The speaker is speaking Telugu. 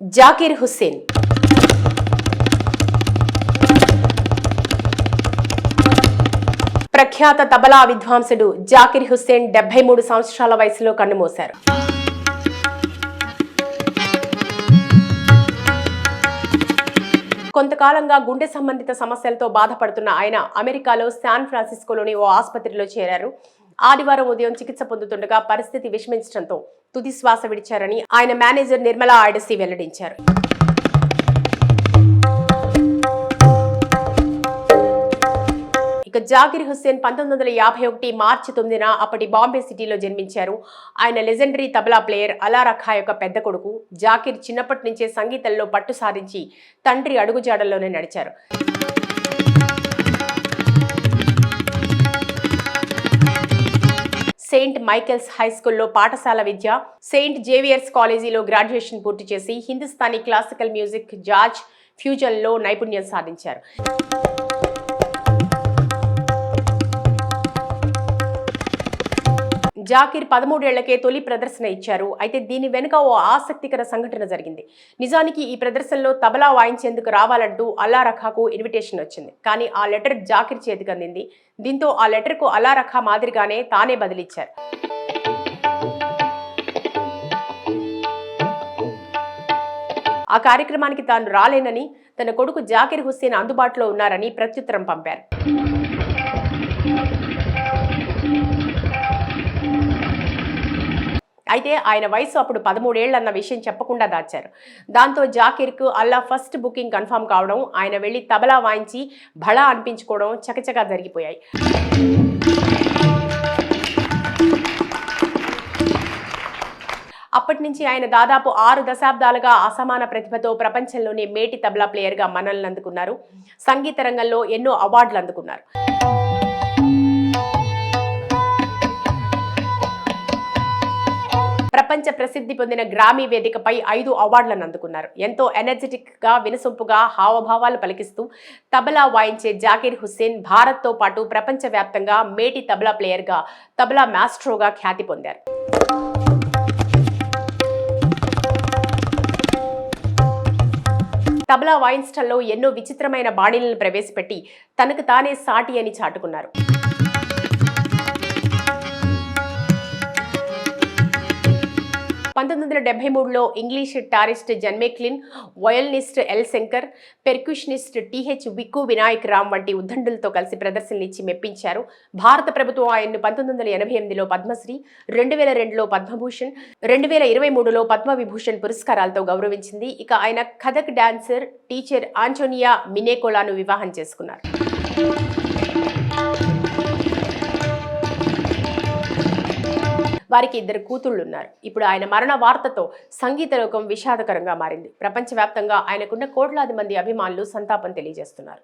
జాకీర్ హుస్సేన్. ప్రఖ్యాత తబలా విద్వాంసుడు జాకిర్ హుస్సేన్ డెబ్బై మూడు సంవత్సరాల వయసులో కన్నుమూశారు. కొంతకాలంగా గుండె సంబంధిత సమస్యలతో బాధపడుతున్న ఆయన అమెరికాలో శాన్ ఫ్రాన్సిస్కోలోని ఓ ఆసుపత్రిలో చేరారు. ఆదివారం ఉదయం చికిత్స పొందుతుండగా పరిస్థితి విషమించడంతో తుది శ్వాస విడిచారని ఆయన మేనేజర్ నిర్మలా ఆడసి వెల్లడించారు. ఇక జాకిర్ హుస్సేన్ పంతొమ్మిది వందల యాభై ఒకటి మార్చి తొమ్మిదిన అప్పటి బాంబే సిటీలో జన్మించారు. ఆయన లెజెండరీ తబలా ప్లేయర్ అలా రఖా యొక్క పెద్ద కొడుకు జాకిర్ చిన్నప్పటి నుంచే సంగీతంలో పట్టు సాధించి తండ్రి అడుగుజాడల్లోనే నడిచారు. సెయింట్ మైకెల్స్ హై స్కూల్లో పాఠశాల విద్య సెయింట్ జేవియర్స్ కాలేజీలో గ్రాడ్యుయేషన్ పూర్తి చేసి హిందుస్థానీ క్లాసికల్ మ్యూజిక్ జాజ్ ఫ్యూజన్లో నైపుణ్యం సాధించారు. జాకిర్ పదమూడేళ్ళకే తొలి ప్రదర్శన ఇచ్చారు. అయితే దీని వెనుక ఓ ఆసక్తికర సంఘటన జరిగింది. నిజానికి ఈ ప్రదర్శనలో తబలా వాయించేందుకు రావాలంటూ అల్లా రఖాకు ఇన్విటేషన్ వచ్చింది. కానీ ఆ లెటర్ జాకిర్ చేతికి అందింది. దీంతో ఆ లెటర్కు అల్లా రఖా మాదిరిగానే తానే బదిలిచ్చారు. ఆ కార్యక్రమానికి తాను రాలేనని తన కొడుకు జాకిర్ హుస్సేన్ అందుబాటులో ఉన్నారని ప్రత్యుత్తరం పంపారు. అయితే ఆయన వయసు అప్పుడు పదమూడేళ్ళన్న విషయం చెప్పకుండా దాచారు. దాంతో జాకీర్కు అల్లా ఫస్ట్ బుకింగ్ కన్ఫామ్ కావడం ఆయన వెళ్ళి తబలా వాయించి భళా అనిపించుకోవడం చకచకా జరిగిపోయాయి. అప్పటి నుంచి ఆయన దాదాపు ఆరు దశాబ్దాలుగా అసమాన ప్రతిభతో ప్రపంచంలోనే మేటి తబలా ప్లేయర్గా మనల్ని అందుకున్నారు. సంగీత రంగంలో ఎన్నో అవార్డులు అందుకున్నారు. ప్రపంచ ప్రసిద్ధి పొందిన గ్రామీ వేదికపై ఐదు అవార్డులను అందుకున్నారు. ఎంతో ఎనర్జెటిక్గా వినసొంపుగా హావభావాలు పలికిస్తూ తబలా వాయించే జాకీర్ హుస్సేన్ భారత్తో పాటు ప్రపంచవ్యాప్తంగా మేటి తబలా ప్లేయర్గా తబలా మాస్ట్రోగా ఖ్యాతి పొందారు. తబలా వాయించడంలో ఎన్నో విచిత్రమైన బాణీలను ప్రవేశపెట్టి తనకు తానే సాటి అని చాటుకున్నారు. పంతొమ్మిది వందల డెబ్బై మూడులో English guitarist John McLaughlin violinist L Shankar percussionist T H Vikku Vinayak Ram వంటి ఉద్దండులతో కలిసి ప్రదర్శనలిచ్చి మెప్పించారు. భారత ప్రభుత్వం ఆయన్ను పంతొమ్మిది వందల ఎనభై ఎనిమిదిలో పద్మశ్రీ రెండు వేల రెండులో పద్మభూషణ్ రెండు వేల ఇరవై మూడులో పద్మవిభూషణ్ పురస్కారాలతో గౌరవించింది. ఇక ఆయన కథక్ డాన్సర్ టీచర్ ఆంటోనియా మినేకోలాను వివాహం చేసుకున్నారు. వారికి ఇద్దరు కూతుళ్ళు ఉన్నారు. ఇప్పుడు ఆయన మరణ వార్తతో సంగీత లోకం విషాదకరంగా మారింది. ప్రపంచవ్యాప్తంగా ఆయనకున్న కోట్లాది మంది అభిమానులు సంతాపం తెలియజేస్తున్నారు.